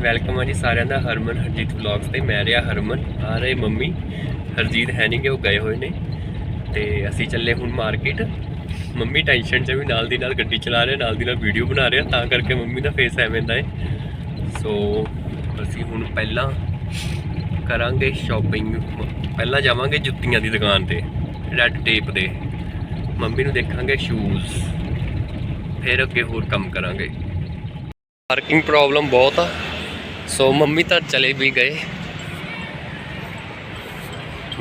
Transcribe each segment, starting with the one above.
Welcome ਆ ਜੀ ਸਾਰਿਆਂ ਦਾ, ਹਰਮਨ ਹਰਜੀਤ ਵਲੌਗਸ ਤੇ, ਮੈਂ ਰਿਹਾ ਹਰਮਨ, ਆ ਰਹੇ ਮੰਮੀ, ਹਰਜੀਤ ਹੈ ਨਹੀਂ ਕਿ ਉਹ ਗਏ ਹੋਏ ਨੇ, ਤੇ ਅਸੀਂ ਚੱਲੇ ਹੁਣ ਮਾਰਕੀਟ ਮੰਮੀ ਟੈਨਸ਼ਨ 'ਚ ਵੀ ਨਾਲ ਦੀ ਨਾਲ ਗੱਡੀ ਚਲਾ ਰਹੇ, ਨਾਲ ਦੀ ਨਾਲ ਵੀਡੀਓ ਬਣਾ ਰਹੇ, ਤਾਂ ਕਰਕੇ ਮੰਮੀ ਦਾ ਫੇਸ ਐਵੇਂ ਦਾ ਹੈ ਸੋ ਅਸੀਂ ਹੁਣ ਪਹਿਲਾਂ ਕਰਾਂਗੇ ਸ਼ਾਪਿੰਗ ਪਹਿਲਾਂ ਜਾਵਾਂਗੇ ਜੁੱਤੀਆਂ ਦੀ ਦੁਕਾਨ ਤੇ ਰੈੱਡ ਟੇਪ ਦੇ। ਮੰਮੀ ਨੂੰ ਦੇਖਾਂਗੇ ਸ਼ੂਜ਼ ਫਿਰ ਅੱਗੇ ਹੋਰ ਕੰਮ ਕਰਾਂਗੇ। ਪਾਰਕਿੰਗ ਪ੍ਰੋਬਲਮ ਬਹੁਤ ਆ। ਸੋ ਮੰਮੀ ਤਾਂ ਚਲੇ ਵੀ ਗਏ।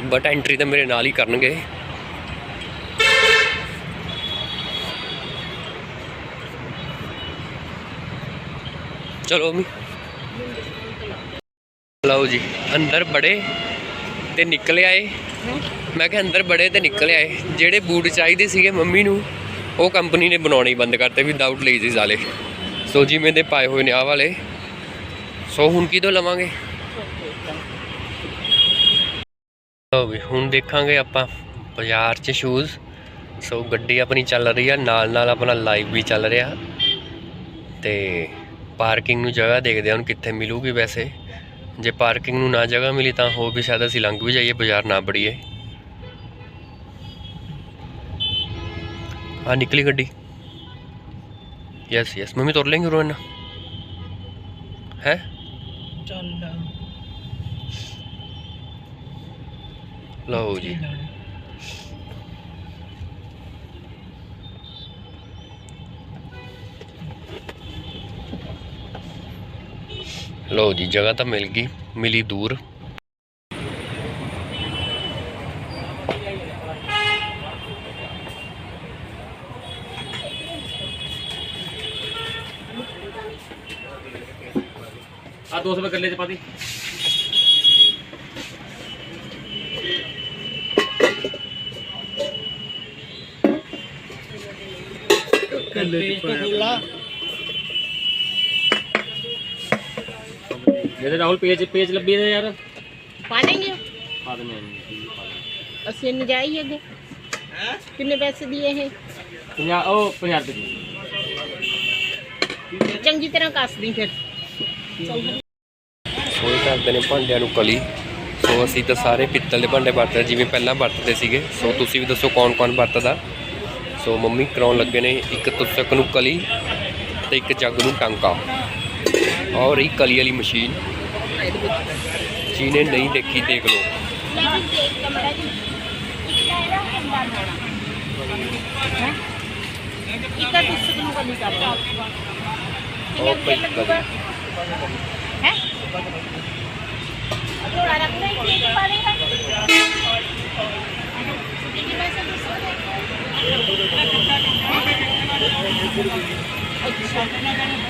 ਬਟ ਐਂਟਰੀ ਤਾਂ ਮੇਰੇ ਨਾਲ ਹੀ ਕਰਨਗੇ। ਚਲੋ ਮੰਮੀ। ਲਓ ਜੀ, ਅੰਦਰ ਬੜੇ ਤੇ ਨਿਕਲ ਆਏ। ਮੈਂ ਕਿਹਾ ਅੰਦਰ ਬੜੇ ਤੇ ਨਿਕਲ ਆਏ। ਜਿਹੜੇ ਬੂਟ ਚਾਹੀਦੇ ਸੀਗੇ ਮੰਮੀ ਨੂੰ, ਉਹ ਕੰਪਨੀ ਨੇ ਬਣਾਉਣੇ ਬੰਦ ਕਰਤੇ ਵਿਦਆਊਟ ਲੇਜ਼ੀਸ ਵਾਲੇ ਸੋ ਜਿਵੇਂ ਦੇ ਪਾਏ ਹੋਏ ਨੇ ਆਹ ਵਾਲੇ। ਸੋ ਹੁਣ ਕਿਦੋਂ ਲਵਾਂਗੇ? ਲਓ ਵੀ, ਹੁਣ ਦੇਖਾਂਗੇ ਆਪਾਂ ਬਾਜ਼ਾਰ 'ਚ ਸ਼ੂਜ਼ ਸੋ ਗੱਡੀ ਆਪਣੀ ਚੱਲ ਰਹੀ ਆ ਨਾਲ ਨਾਲ ਆਪਣਾ ਲਾਈਵ ਵੀ ਚੱਲ ਰਿਹਾ। ਤੇ ਪਾਰਕਿੰਗ ਨੂੰ ਜਗ੍ਹਾ ਦੇਖਦੇ ਹਾਂ ਹੁਣ ਕਿੱਥੇ ਮਿਲੂਗੀ ਵੈਸੇ। ਜੇ ਪਾਰਕਿੰਗ ਨੂੰ ਨਾ ਜਗ੍ਹਾ ਮਿਲੀ ਤਾਂ ਹੋ ਵੀ ਸ਼ਾਇਦ ਅਸੀਂ ਲੰਘ ਵੀ ਜਾਈਏ, ਬਾਜ਼ਾਰ ਨਾ ਬੜੀਏ। ਆ ਨਿਕਲੀ ਗੱਡੀ। ਯੈਸ ਯੈਸ ਮੰਮੀ, ਤੁਰ ਲੈਂਗੇ ਰੋਣਾ ਹੈ? ਲਓ ਜੀ। ਲਓ ਜੀ ਜਗ੍ਹਾ ਤਾਂ ਮਿਲ ਗਈ ਮਿਲੀ ਦੂਰ। ਆ 200 ਰੁਪਏ ਗੱਲੇ ਚ ਪਾ ਦੀ। ਕੱਲੇ ਚ ਪਾਇਆ। ਰਾਹੁਲ ਪੇਜ ਪੇਜ ਲੱਭੀ ਨੇ ਯਾਰ। ਪਾ ਦੇਂਗੇ। ਪਾ ਦੇ ਮੈਂ ਪਾ ਦੇ ਅਸੀਂ ਨਹੀਂ ਜਾਈ ਅੱਗੇ ਕਿੰਨੇ ਪੈਸੇ ਦਿਏ ਇਹ? 50 ਉਹ 50 ਰੁਪਏ ਦੀ। ਚੰਗੀ ਤਰ੍ਹਾਂ ਕੱਸ ਦੀ ਫਿਰ। ਸੋਈ ਕਰਦੇ ਨੇ ਭਾਂਡਿਆਂ ਨੂੰ ਕਲੀ। ਸੋ ਅਸੀਂ ਤਾਂ ਸਾਰੇ ਪਿੱਤਲ ਦੇ ਭਾਂਡੇ ਵਰਤਦੇ ਜਿਵੇਂ ਪਹਿਲਾਂ ਵਰਤਦੇ ਸੀਗੇ। ਸੋ ਤੁਸੀਂ ਵੀ ਦੱਸੋ ਕੌਣ ਕੌਣ ਵਰਤਦਾ। ਸੋ ਮੰਮੀ ਕਰਾਉਣ ਲੱਗੇ ਨੇ ਇੱਕ ਤੁਸਕ ਨੂੰ ਕਲੀ ਤੇ ਇੱਕ ਜੱਗ ਨੂੰ ਟਾਂਕਾ। ਔਰ ਇਹ ਕਲੀ ਵਾਲੀ ਮਸ਼ੀਨ। ਜਿਹਨੇ ਨਹੀਂ ਦੇਖੀ ਦੇਖ ਲਓ। ਇੱਕ ਤਾਂ ਤੁਸੀਂ ਨੂੰ ਕਦੀ ਕਰ ਲਓ ਉਹ ਪਈ ਕਲੀ। ਲੈ ਅੱਛਾ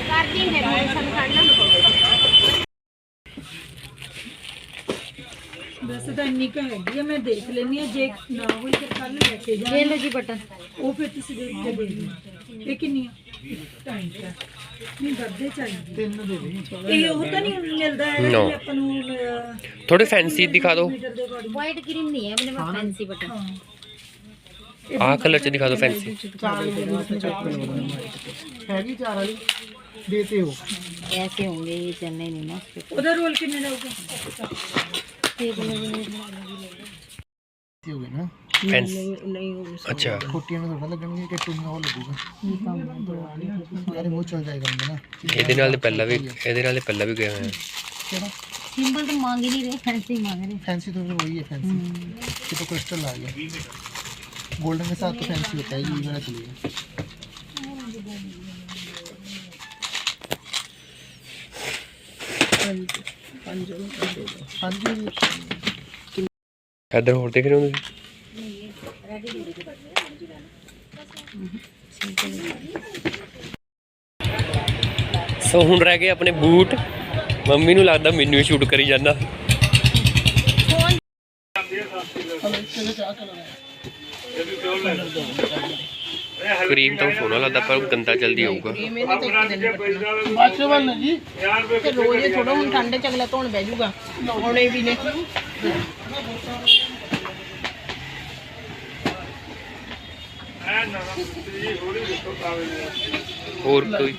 ਕਰਦੀ ਹੈ ਮੇਰੇ ਸੰਗ ਖੜਨਾ ਵੈਸੇ ਤਾਂ ਇੰਨੀ ਕੁ ਹੈਗੀ ਆ ਮੈਂ ਦੇਖ ਲੈਣੀ ਆ ਜੇ ਨਾ ਹੋਈ ਫਿਰ ਕੱਲ ਲੈ ਕੇ ਜਾ ਲੈ ਲਓ ਜੀ ਬਟਨ। ਉਹ ਫਿਰ ਤੁਸੀਂ ਦੇਖ ਕੇ ਦੇ ਦਿਓ। ਇਹ ਕਿੰਨੀ ਆ? ਢਾਈ ਦਾ। ਨਹੀਂ ਵੱਧੇ ਚਾਹੀਦੇ ਤਿੰਨ ਦੇ ਦੇ ਇਹ ਉਹ ਤਾਂ ਨਹੀਂ ਮਿਲਦਾ ਹੈ No. ਕਿ ਆਪਾਂ ਨੂੰ ਅਹ, ਥੋੜੇ ਫੈਂਸੀ ਦਿਖਾ ਦਿਓ ਮੀਟਰ ਦੇ ਅਕੋਰਡਿੰਗ ਵਾਈਟ ਕਰੀਮ ਨਹੀਂ ਹੈ ਮੇਰੇ ਪਾਸ ਫੈਂਸੀ ਬਟਨ ਹਾਂ ਆਹ ਕਲਰ ਚ ਦਿਖਾ ਦਿਓ ਫੈਂਸੀ ਹੈਗੀ ਚਾਰ ਵਾਲੀ ਦੇਤੇ ਹੋ ऐसे होंगे ये चलने नहीं ना ਉਹਦਾ ਰੋਲ ਕਿੰਨੇ ਦਾ ਹੋਊਗਾ ਹੋ ਗਏ ਨਾ ਫੈਂਸੀ ਅੱਛਾ ਕੋਟੀਆਂ ਨੂੰ ਥੋੜਾ ਲੱਗਣਗੇ ਕਿ ਟੁੰਗਾ ਉਹ ਲੱਗੂਗਾ ਯਾਰ ਉਹ ਚੱਲ ਜਾਏਗਾ ਹੁੰਦਾ ਨਾ ਇਹਦੇ ਨਾਲ ਤੇ ਪਹਿਲਾਂ ਵੀ ਇਹਦੇ ਨਾਲ ਤੇ ਪਹਿਲਾਂ ਵੀ ਗਏ ਹੋਏ ਆ ਕਿਹੜਾ सिंपल तो मांग ही नहीं रहे फैंसी मांग रहे फैंसी तो फिर वही है फैंसी ये तो क्रिस्टल आ गया गोल्डन के साथ तो फैंसी होता है ये वाला चलेगा हाँ जी ਇੱਧਰ ਹੋਰ ਦੇਖ ਰਹੇ ਹੋ ਤੁਸੀਂ ਸੋ ਹੁਣ ਰਹਿ ਗਏ ਆਪਣੇ ਬੂਟ। ਮੰਮੀ ਨੂੰ ਲੱਗਦਾ ਮੈਨੂੰ ਸ਼ੂਟ ਕਰੀ ਜਾਂਦਾ। ਕਰੀਮ ਤਾਂ ਫੋਨ ਵਾਲਾ ਦਾ ਪਰ ਗੰਦਾ ਜਲਦੀ ਆਊਗਾ। ਬਾਥਰੂਮ ਜੀ ਯਾਰ ਰੋਜ਼ ਥੋੜਾ ਹੁਣ ਠੰਡੇ ਚ ਧੋਣ ਬਹਿ ਜਾਊਗਾ। ਵੀ ਨੇ ਹੋਰ ਕੋਈ?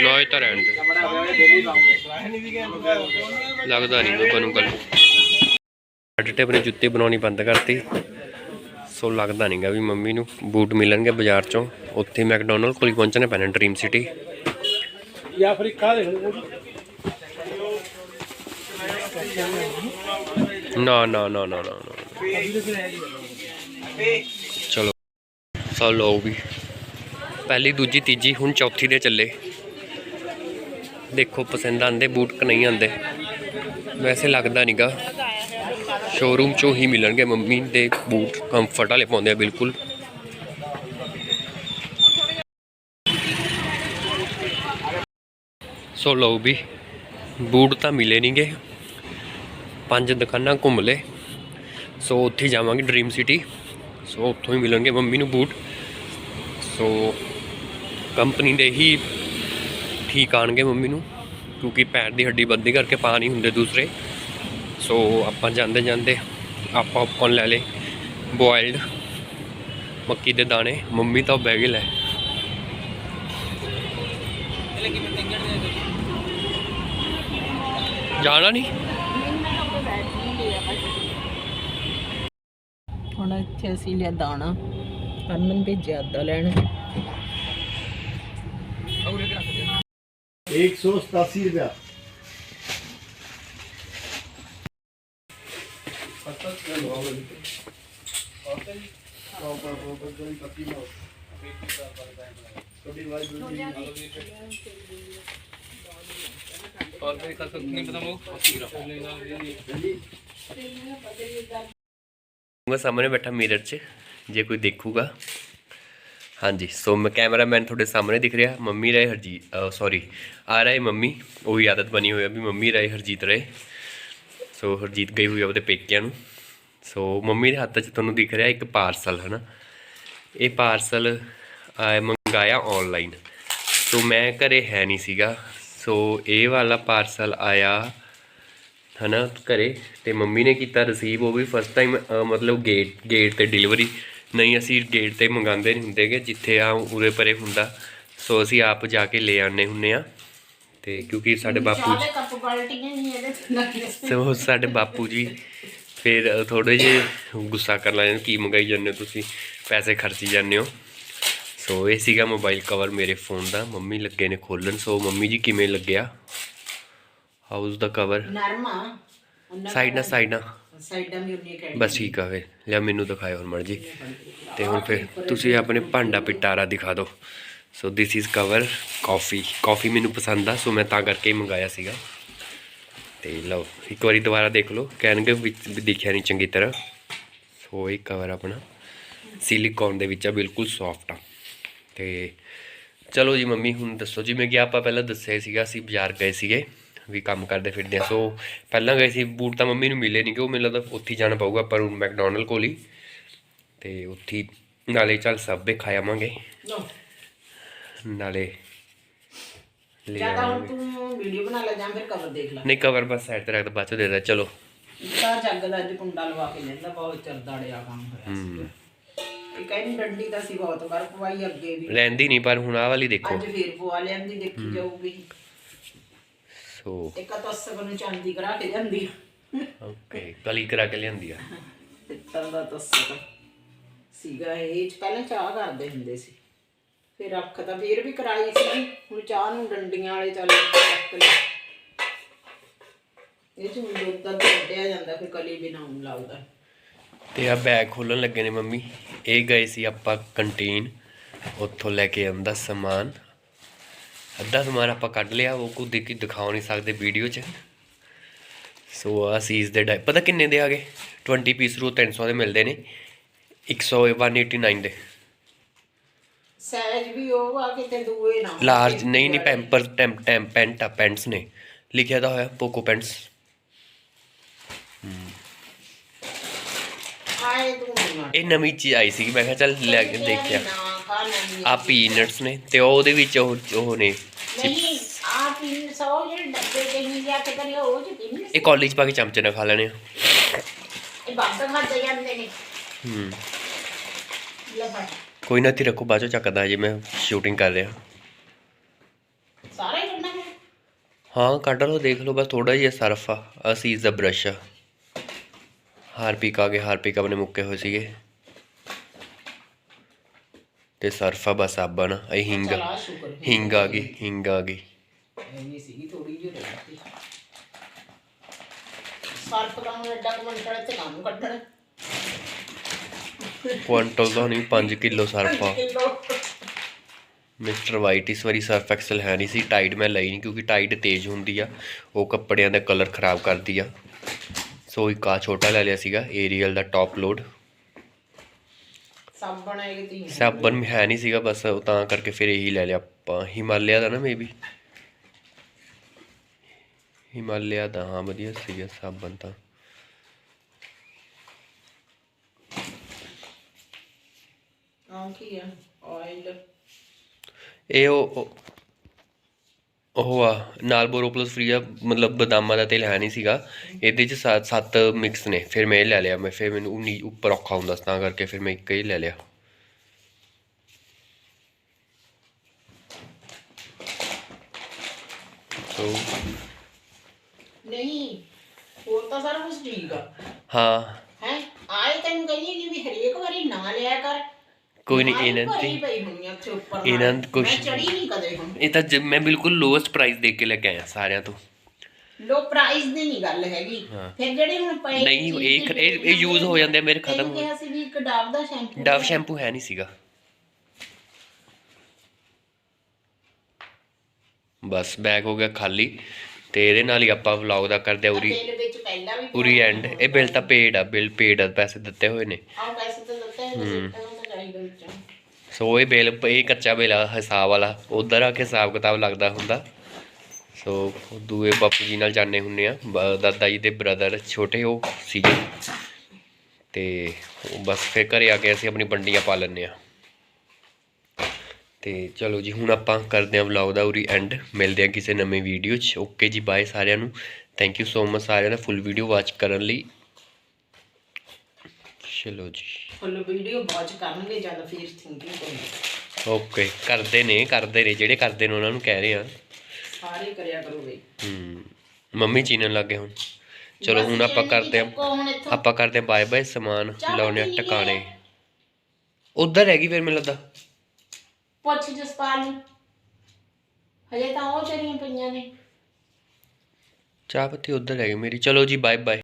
ਲੋ ਤਾਂ ਰਹਿਣ ਦੇ ਲੱਗਦਾ ਨਹੀਂ ਕੋਈ ਬਣੂ ਕੱਲ ਅੱਡੇ ਆਪਣੇ ਜੁੱਤੇ ਬਣਾਉਣੀ ਬੰਦ ਕਰਤੀ। ਸੋ ਲੱਗਦਾ ਨਹੀਂਗਾ ਵੀ ਮੰਮੀ ਨੂੰ। ਬੂਟ ਮਿਲਣਗੇ ਬਾਜ਼ਾਰ ਚੋਂ। ਉੱਥੇ ਮੈਕਡੋਨਲਡ ਕੋਲ ਹੀ ਪਹੁੰਚਣਾ ਪੈਣਾ ਡ੍ਰੀਮ ਸਿਟੀ। ਜਾਂ ਫਿਰ ਖਾ ਦੇ ਨਾ ਨਾ ਨਾ ਨਾ ਨਾ ਨਾ ਚਲੋ ਸੋ ਲੋ ਵੀ। ਪਹਿਲੀ, ਦੂਜੀ, ਤੀਜੀ, ਹੁਣ ਚੌਥੀ ਦੇ ਚੱਲੇ। ਦੇਖੋ, ਪਸੰਦ ਆਂਦੇ ਬੂਟ ਕਿ ਨਹੀਂ ਆਂਦੇ ਵੈਸੇ ਲੱਗਦਾ ਨਹੀਂਗਾ ਸ਼ੋਰੂਮ ਚੋਂ ਹੀ ਮਿਲਣਗੇ ਮੰਮੀ ਦੇ ਬੂਟ। ਕੰਫਰਟ ਵਾਲੇ ਪਾਉਂਦੇ ਆ, ਬਿਲਕੁਲ। ਸੋ ਲਓ ਵੀ, ਬੂਟ ਤਾਂ ਮਿਲੇ ਨਹੀਂਗੇ ਪੰਜ ਦੁਕਾਨਾਂ ਘੁੰਮ ਲਏ। ਸੋ ਉੱਥੇ ਜਾਵਾਂਗੇ ਡ੍ਰੀਮ ਸਿਟੀ ਸੋ ਉੱਥੋਂ ਹੀ ਮਿਲਣਗੇ ਮੰਮੀ ਨੂੰ ਬੂਟ। ਸੋ ਕੰਪਨੀ ਦੇ ਹੀ ਠੀਕ ਆਣਗੇ ਮੰਮੀ ਨੂੰ, ਕਿਉਂਕਿ ਪੈਰ ਦੀ ਹੱਡੀ ਬੰਦੀ ਕਰਕੇ ਪਾ ਨਹੀਂ ਹੁੰਦੇ ਦੂਸਰੇ। ਸੋ ਆਪਾਂ ਜਾਂਦੇ ਜਾਂਦੇ ਆਪਾਂ ਪੌਪਕੌਰਨ ਲੈ ਲੇ ਬੋਇਲਡ ਮੱਕੀ ਦੇ ਦਾਣੇ, ਮੰਮੀ ਤਾਂ ਬੈਗ ਹੀ ਲੈ। ਜਾਣਾ ਨਹੀਂ? ਹੁਣ ਇੱਥੇ ਅਸੀਂ ਲਿਆ ਦਾਣਾ ਹਰਮਨ ਭੇਜਿਆ ਅੱਦਾ ਲੈਣ एक सौ सतासी रुपया ਮੈਂ ਸਾਹਮਣੇ ਬੈਠਾ ਮਿਰਰ 'ਚ, ਜੇ ਕੋਈ ਦੇਖੂਗਾ। ਹਾਂਜੀ ਸੋ ਮੈਂ ਕੈਮਰਾਮੈਨ ਤੁਹਾਡੇ ਸਾਹਮਣੇ ਦਿਖ ਰਿਹਾ, ਮੰਮੀ ਰਾਏ ਹਰਜੀਤ ਸੌਰੀ ਆ ਰਹੇ ਮੰਮੀ, ਉਹ ਉਹੀ ਆਦਤ ਬਣੀ ਹੋਈ ਆ ਵੀ ਮੰਮੀ ਰਾਏ ਹਰਜੀਤ ਰਹੇ ਸੋ ਹਰਜੀਤ ਗਈ ਹੋਈ ਆ ਉਹਦੇ ਪੇਕਿਆਂ ਨੂੰ। ਸੋ ਮੰਮੀ ਦੇ ਹੱਥ 'ਚ ਤੁਹਾਨੂੰ ਦਿਖ ਰਿਹਾ ਇੱਕ ਪਾਰਸਲ ਹਨਾ? ਇਹ ਪਾਰਸਲ ਮੰਗਾਇਆ ਆਨਲਾਈਨ ਸੋ ਮੈਂ ਘਰੇ ਹੈ ਨਹੀਂ ਸੀਗਾ। ਸੋ ਇਹ ਵਾਲਾ ਪਾਰਸਲ ਆਇਆ ਹਨਾ ਘਰੇ ਤੇ ਮੰਮੀ ਨੇ ਕੀਤਾ ਰਿਸੀਵ ਉਹ ਵੀ ਫਸਟ ਟਾਈਮ ਮਤਲਬ ਗੇਟ ਗੇਟ ਤੇ ਡਿਲੀਵਰੀ ਨਹੀਂ ਅਸੀਂ ਗੇਟ ਤੇ ਮੰਗਾਉਂਦੇ ਨਹੀਂ ਹੁੰਦੇਗੇ ਜਿੱਥੇ ਆ ਉਰੇ ਪਰੇ ਹੁੰਦਾ। ਸੋ ਅਸੀਂ ਆਪ ਜਾ ਕੇ ਲੈ ਆਉਂਦੇ ਹੁੰਨੇ ਆ ਤੇ ਕਿਉਂਕਿ ਸਾਡੇ ਬਾਪੂ ਜੀ ਸੋ ਸਾਡੇ ਬਾਪੂ ਜੀ ਫਿਰ ਥੋੜੇ ਜਿਹੇ ਗੁੱਸਾ ਕਰ ਲੈਣ ਕੀ ਮੰਗਾਈ ਜਾਂਦੇ ਹੋ ਤੁਸੀਂ? ਪੈਸੇ ਖਰਚੀ ਜਾਂਦੇ ਹੋ। ਸੋ ਇਹ ਸੀਗਾ ਮੋਬਾਈਲ ਕਵਰ ਮੇਰੇ ਫੋਨ ਦਾ। ਮੰਮੀ ਲੱਗੇ ਨੇ ਖੋਲਣ। ਸੋ ਮੰਮੀ ਜੀ ਕਿਵੇਂ ਲੱਗਿਆ? ਹਾਊਸ ਦਾ ਕਵਰ ਨਰਮਾ ਸਾਈਡਾਂ ਸਾਈਡਾਂ ਸਾਈਡਾਂ ਵੀ ਉਨੀ ਕਹਿ ਬਸ ਠੀਕ ਆ ਫਿਰ। ਲਿਆ ਮੈਨੂੰ ਦਿਖਾਓ ਹੁਣ ਮਰਜ਼ੀ। ਤੇ ਹੁਣ ਫਿਰ ਤੁਸੀਂ ਆਪਣੇ ਭਾਂਡਾ ਪਿਟਾਰਾ ਦਿਖਾ ਦਿਓ। ਸੋ ਦਿਸ ਇਜ਼ ਕਵਰ ਕਾਫੀ ਕਾਫੀ ਮੈਨੂੰ ਪਸੰਦ ਆ ਸੋ ਮੈਂ ਤਾਂ ਕਰਕੇ ਹੀ ਮੰਗਾਇਆ ਸੀਗਾ। ਤੇ ਲਓ ਇੱਕ ਵਾਰੀ ਦੁਬਾਰਾ ਦੇਖ ਲਓ। ਕਹਿਣਗੇ ਵਿੱਚ ਵੀ ਦਿਖਿਆ ਨਹੀਂ ਚੰਗੀ ਤਰ੍ਹਾਂ। ਸੋ ਇਹ ਕਵਰ ਆਪਣਾ ਸਿਲੀਕੌਨ ਦੇ ਵਿੱਚ ਆ ਬਿਲਕੁਲ ਸੌਫਟ ਆ। ਤੇ ਚਲੋ ਜੀ ਮੰਮੀ ਹੁਣ ਦੱਸੋ ਜਿਵੇਂ ਕਿ ਆਪਾਂ ਪਹਿਲਾਂ ਦੱਸਿਆ ਸੀਗਾ ਅਸੀਂ ਬਾਜ਼ਾਰ ਗਏ ਸੀਗੇ। ਵੀ ਕੰਮ ਕਰਦੇ ਫਿਰਦੇ ਆ। ਸੋ ਪਹਿਲਾਂ ਗਏ ਸੀ ਬੂਟ ਤਾਂ ਮੰਮੀ ਨੂੰ ਮਿਲੇ ਨਹੀਂ ਕਿ ਉਹ ਮੈਨੂੰ ਲੱਗਦਾ ਉੱਥੇ ਜਾਣਾ ਪਊਗਾ ਪਰ ਹੁਣ ਮੈਕਡੋਨਲਡ ਕੋਲ ਹੀ। ਤੇ ਉੱਥੇ ਨਾਲੇ ਚੱਲ ਸਭ ਖਾ ਆਵਾਂਗੇ। ਨਾਲੇ ਲੈ ਹੁਣ ਆਵਾਂਗੇ। ਤੂੰ ਵੀਡੀਓ ਬਣਾ ਲੈ ਜਾਂ ਫਿਰ ਕਵਰ ਦੇਖ ਲੈ। ਨਹੀਂ ਕਵਰ ਬਸ ਸਾਈਡ ਤੇ ਰੱਖ ਦੋ ਬਾਅਦ ਚ ਦੇ ਦੇ ਚਲੋ। ਤਾਂ ਜੱਗ ਦਾ ਅੱਜ ਕੁੰਡਾ ਲਵਾ ਕੇ ਲੈਂਦਾ ਬਹੁਤ ਚਰਦਾ ਡਿਆ ਕੰਮ ਹੋਇਆ ਇਹ ਕਹਿੰਦੀ ਡੰਡੀ ਤਾਂ ਸੀ ਬਹੁਤ ਵਾਰ ਪਵਾਈ ਅੱਗੇ ਵੀ। ਲੈਂਦੀ ਨਹੀਂ ਪਰ ਹੁਣ ਆਹ ਵਾਲੀ ਦੇਖੋ। ਅੱਜ ਫੇਰ ਪਵਾ ਲਿਆਂਦੀ ਦੇਖੀ ਜਾਊਗੀ। ਸੋ ਇੱਕ ਤਾਂ ਸਗਨ ਨੂੰ ਚਾਂਦੀ ਕਰਾ ਕੇ ਜਾਂਦੀ ਓਕੇ ਕਲੀ ਕਰਾ ਕੇ ਲਿਆਂਦੀ ਆ। ਪਿੱਤਲ ਦਾ ਤਸਕ ਸੀਗਾ ਇਹ। ਪਹਿਲਾਂ ਚਾਹ ਕਰਦੇ ਹੁੰਦੇ ਸੀ। ਫਿਰ ਅੱਖ ਤਾਂ ਫੇਰ ਵੀ ਕਰਾਈ ਸੀ। ਹੁਣ ਚਾਹ ਨੂੰ ਡੰਡੀਆਂ ਵਾਲੇ ਚੱਲ ਚੱਕ ਲਏ। ਇਹ ਚ ਹੁਣ ਦੁੱਧ ਦਾ ਕੱਢਿਆ ਜਾਂਦਾ ਫਿਰ ਕਲੀ ਵੀ ਨਾ ਹੁਣ ਲੱਗਦਾ। ਤੇ ਆ ਬੈਗ ਖੋਲਣ ਲੱਗੇ ਨੇ ਮੰਮੀ। ਇਹ ਗਏ ਸੀ ਆਪਾਂ ਕੰਟੀਨ। ਉੱਥੋਂ ਲੈ ਕੇ ਆਂਦਾ ਸਮਾਨ। ਅੱਧਾ ਸਮਾਨ ਆਪਾਂ ਕੱਢ ਲਿਆ ਉਹ ਕੋ ਦੇਖੀ ਦਿਖਾਉ ਨਹੀਂ ਸਕਦੇ ਵੀਡੀਓ 'ਚ। ਸੋ ਆ ਸੀਜ਼ ਦੇ ਡਾਈ ਪਤਾ ਕਿੰਨੇ ਦੇ ਆ ਗਏ? 20 ਪੀਸ ਰੂ 300 ਦੇ ਮਿਲਦੇ ਨੇ। 100 189 ਦੇ। ਸਹਿਜ ਵੀ ਉਹ ਆ ਕਿਤੇ ਦੂਏ ਨਾ ਲਾਰਜ ਨਹੀਂ ਨਹੀਂ ਪੈਂਪਰ ਟੈਂਪ ਟੈਂਪ ਪੈਂਟ ਆ ਪੈਂਟਸ ਨੇ। ਲਿਖਿਆ ਤਾਂ ਹੋਇਆ ਪੋਕੋ ਪੈਂਟਸ ਇਹ ਨਵੀਂ ਚੀਜ਼ ਆਈ ਸੀ ਮੈਂ ਕਿਹਾ ਚੱਲ ਲੈ ਕੇ ਦੇਖਿਆ। ਲੈਣੀ ਆ ਪੀਨਟਸ ਨੇ ਤੇ ਉਹਦੇ ਵਿੱਚ ਉਹ ਉਹ ਨੇ ਨਹੀਂ ਆ ਪੀਨ ਸੌ ਜਿਹੜੇ ਡੱਬੇ ਤੇ ਨਹੀਂ ਲਿਆ ਕੇ ਕਰੀ ਉਹ ਚ ਇਹ ਕਾਲਜ ਪਾ ਕੇ ਚਮਚੇ ਨਾਲ ਖਾ ਲੈਣੇ ਆ। ਇਹ ਬਾਤ ਖਾਦੇ ਜਾਂਦੇ ਨੇ। ਹੂੰ। ਲੈ ਕੋਈ ਨਾ ਇੱਥੇ ਰੱਖੋ ਬਾਅਦ ਚੋਂ ਚੱਕਦਾ ਜੇ ਮੈਂ ਸ਼ੂਟਿੰਗ ਕਰ ਰਿਹਾ। ਸਾਰਾ ਹੀ ਕੱਢਣਾ ਹੈ ਹਾਂ ਕੱਢ ਲਓ ਦੇਖ ਲਓ ਬਸ ਥੋੜਾ ਜਿਹਾ ਸਰਫ ਆ। ਅਸੀਂ ਦਾ ਬ੍ਰਸ਼ ਆ। ਹਾਰਪਿਕ ਆ ਗਏ ਹਾਰਪਿਕ ਆਪਣੇ ਮੁੱਕੇ ਹੋਏ ਸੀਗੇ। ਤੇ ਸਰਫ ਬਸ ਸਾਬਣ ਇਹ ਹਿੰਗ। ਚਲਾ ਸ਼ੁਕਰ ਹੈ। ਹਿੰਗ ਆ ਗਈ ਹਿੰਗ ਆ ਗਈ। ਐਨੀ ਸੀਗੀ ਥੋੜੀ ਜਿਹੀ ਰਹਿ ਗਈ ਸਰਫ ਦਾ ਹੁਣ ਐਡਾ ਕਮੰਟਲ ਤੇ ਕੰਮ ਕੱਢਣਾ। ਕੁਆਂਟਲ ਦਾ ਨਹੀਂ 5 kilo Surf kilo. Mister White ਇਸ ਵਾਰੀ ਸਰਫ ਐਕਸਲ ਹੈ ਨਹੀਂ ਸੀ ਟਾਈਡ ਮੈਂ ਲਈ ਨਹੀਂ ਕਿਉਂਕਿ ਟਾਈਡ ਤੇਜ਼ ਹੁੰਦੀ ਆ ਉਹ ਕੱਪੜਿਆਂ ਦਾ ਕਲਰ ਖਰਾਬ ਕਰਦੀ ਆ। ਸੋ ਇੱਕ ਆ ਛੋਟਾ ਲੈ ਲਿਆ ਸੀਗਾ ਏਰੀਅਲ ਦਾ ਟੌਪ ਲੋਡ। ਸਾਬਣ ਹੈ ਕਿ ਸਾਬਣ ਹੈ ਨਹੀਂ ਸੀਗਾ ਬਸ ਉਹ ਤਾਂ ਕਰਕੇ ਫਿਰ ਇਹੀ ਲੈ ਲਿਆ ਆਪਾਂ। ਹਿਮਾਲਿਆ ਦਾ ਨਾ ਮੇਬੀ ਹਿਮਾਲਿਆ ਦਾ ਹਾਂ ਵਧੀਆ ਸੀਗਾ ਸਾਬਣ ਤਾਂ। ਹਾਂ ਕੀ ਆ? ਆਇਲ ਇਹ ਉਹ ਉਹ- ਆ ਨਾਲ ਬੋਰੋਪਲਸ ਫ੍ਰੀ ਆ ਮਤਲਬ ਬਦਾਮਾਂ ਦਾ ਤੇਲ ਹੈ ਨਹੀਂ ਸੀਗਾ। ਇਹਦੇ ਚ ਸੱਤ ਸੱਤ ਮਿਕਸ ਨੇ ਫਿਰ ਮੈਂ ਇਹ ਲੈ ਲਿਆ ਮੈਂ ਫਿਰ ਮੈਨੂੰ ਉਨੀ ਉੱਪਰ ਔਖਾ ਹੁੰਦਾ ਸੀ ਤਾਂ ਕਰਕੇ ਫਿਰ ਮੈਂ ਇੱਕ ਹੀ ਲੈ ਲਿਆ। ਸੋ ਨਹੀਂ ਹੋਰ ਤਾਂ ਸਾਰਾ ਕੁਝ ਠੀਕ ਆ। ਹਾਂ। ਹੈ ਆਏ ਤੈਨੂੰ ਕਹਿੰਦੀ ਵੀ ਹਰੇਕ ਵਾਰੀ ਨਾ ਲਿਆ ਕਰ। ਕੋਈ ਨਹੀਂ ਇਹਨਾਂ ਦੀ। ਪਈ ਹੋਣੀ ਆ ਉੱਥੇ ਉੱਪਰ ਇਹਨਾਂ ਨਾਲ। ਦੀ ਕੁਛ- ਮੈਂ ਚੜੀ ਨਹੀਂ ਕਦੇ ਹੁਣ। ਇਹ ਤਾਂ ਜ- ਮੈਂ ਬਿਲਕੁਲ ਲੋਐਸਟ ਪ੍ਰਾਈਸ ਦੇ ਕੇ ਲੈ ਕੇ ਆਇਆ ਸਾਰਿਆਂ ਤੋਂ। ਲੋ ਪ੍ਰਾਈਸ ਦੀ ਨਹੀਂ ਗੱਲ ਹੈਗੀ। ਹਾਂ। ਫਿਰ ਜਿਹੜੇ ਹੁਣ ਪਏ ਨਹੀਂ, ਚੀਜ਼ ਇਹ- ਦੀ ਇਹ- ਇਹ use ਹੋ ਜਾਂਦੇ ਆ, ਮੇਰੇ ਖਤਮ ਤੈਨੂੰ ਹੋ- ਕਿਹਾ ਸੀ ਵੀ ਇੱਕ ਡਾਵ ਦਾ ਸ਼ੈਂਪੂ ਡਵ ਸ਼ੈਂਪੂ ਹੈ ਨਹੀਂ ਸੀਗਾ। ਬਸ ਬੈਗ ਹੋ ਗਿਆ ਖਾਲੀ। ਤੇ ਇਹਦੇ ਨਾਲ ਹੀ ਆਪਾਂ ਵਲੌਗ ਦਾ ਕਰਦੇ ਆ ਉਰੀ ਬਿੱਲ ਵਿੱਚ ਪਹਿਲਾਂ ਵੀ ਉਰੀ ਐਂਡ ਇਹ ਬਿੱਲ ਤਾਂ ਪੇਡ ਆ ਬਿੱਲ ਪੇਡ ਆ ਪੈਸੇ ਦਿੱਤੇ ਹੋਏ ਨੇ। ਆਹ ਪੈਸੇ ਤਾਂ ਦਿੱਤੇ ਨੇ ਸਿੱਟਣ ਚਾਹੀਦਾ ਵਿੱਚੋਂ ਸੋ ਇਹ ਬਿੱਲ, ਇਹ ਕੱਚਾ ਬਿੱਲ ਆ, ਹਿਸਾਬ ਵਾਲਾ। ਉਧਰ ਆ ਕੇ ਹਿਸਾਬ ਕਿਤਾਬ ਲੱਗਦਾ ਹੁੰਦਾ। ਸੋ ਦੂਏ ਬਾਪੂ ਜੀ ਨਾਲ ਜਾਣੇ ਹੁੰਨੇ ਆ। ਬ- ਦਾਦਾ ਜੀ ਦੇ ਬ੍ਰਦਰ ਛੋਟੇ, ਉਹ ਸੀਗੇ। ਤੇ ਬਸ ਫਿਰ ਘਰੇ ਆ ਕੇ ਅਸੀਂ ਆਪਣੀ ਬੰਡੀਆਂ ਪਾ ਲੈਂਦੇ ਆ। ਤੇ ਚਲੋ ਜੀ, ਹੁਣ ਆਪਾਂ ਕਰਦੇ ਆ ਵਲੌਗ ਦਾ ਉਰੀ ਐਂਡ ਮਿਲਦੇ ਆ ਕਿਸੇ ਨਵੇਂ ਵੀਡੀਓ 'ਚ। ਓਕੇ ਜੀ ਬਾਏ ਸਾਰਿਆਂ ਨੂੰ। ਥੈਂਕ ਯੂ ਸੋ ਮਚ ਸਾਰਿਆਂ ਦਾ ਫੁੱਲ ਵੀਡੀਓ ਵਾਚ ਕਰਨ ਲਈ। ਚਲੋ ਜੀ। ਫੁੱਲ ਵੀਡੀਓ ਵਾਚ ਕਰਨਗੇ ਜਦ ਫਿਰ ਥਿੰਕਿੰਗ ਕਰਨਗੇ। ਓਕੇ ਕਰਦੇ ਨੇ ਕਰਦੇ ਨੇ ਜਿਹੜੇ ਕਰਦੇ ਨੇ ਉਹਨਾਂ ਨੂੰ ਕਹਿ ਰਹੇ ਆ ਸਾਰੇ ਕਰਿਆ ਕਰੋਗੇ। ਹੂੰ ਮੰਮੀ ਚੀਨਣ ਲੱਗੇ ਹੁਣ। ਚਲੋ ਹੁਣ ਆਪਾਂ ਕਰਦੇ ਆ। ਆਪਾਂ ਕਰਦੇ ਬਾਏ ਬਾਏ ਸਮਾਨ ਲਾਉਣੇ। ਟਿਕਾਣੇ। ਉਧਰ ਹੈਗੀ ਫਿਰ ਮੈਨੂੰ ਲੱਗਦਾ। ਪੁੱਛ ਜਸਪਾਲ ਨੂੰ। ਹਜੇ ਤਾਂ ਉਹ ਚਰੀਆਂ ਪਈਆਂ ਨੇ। ਚਾਹ ਪੱਤੀ ਉਧਰ ਹੈਗੀ ਮੇਰੀ। ਚਲੋ ਜੀ ਬਾਏ ਬਾਏ।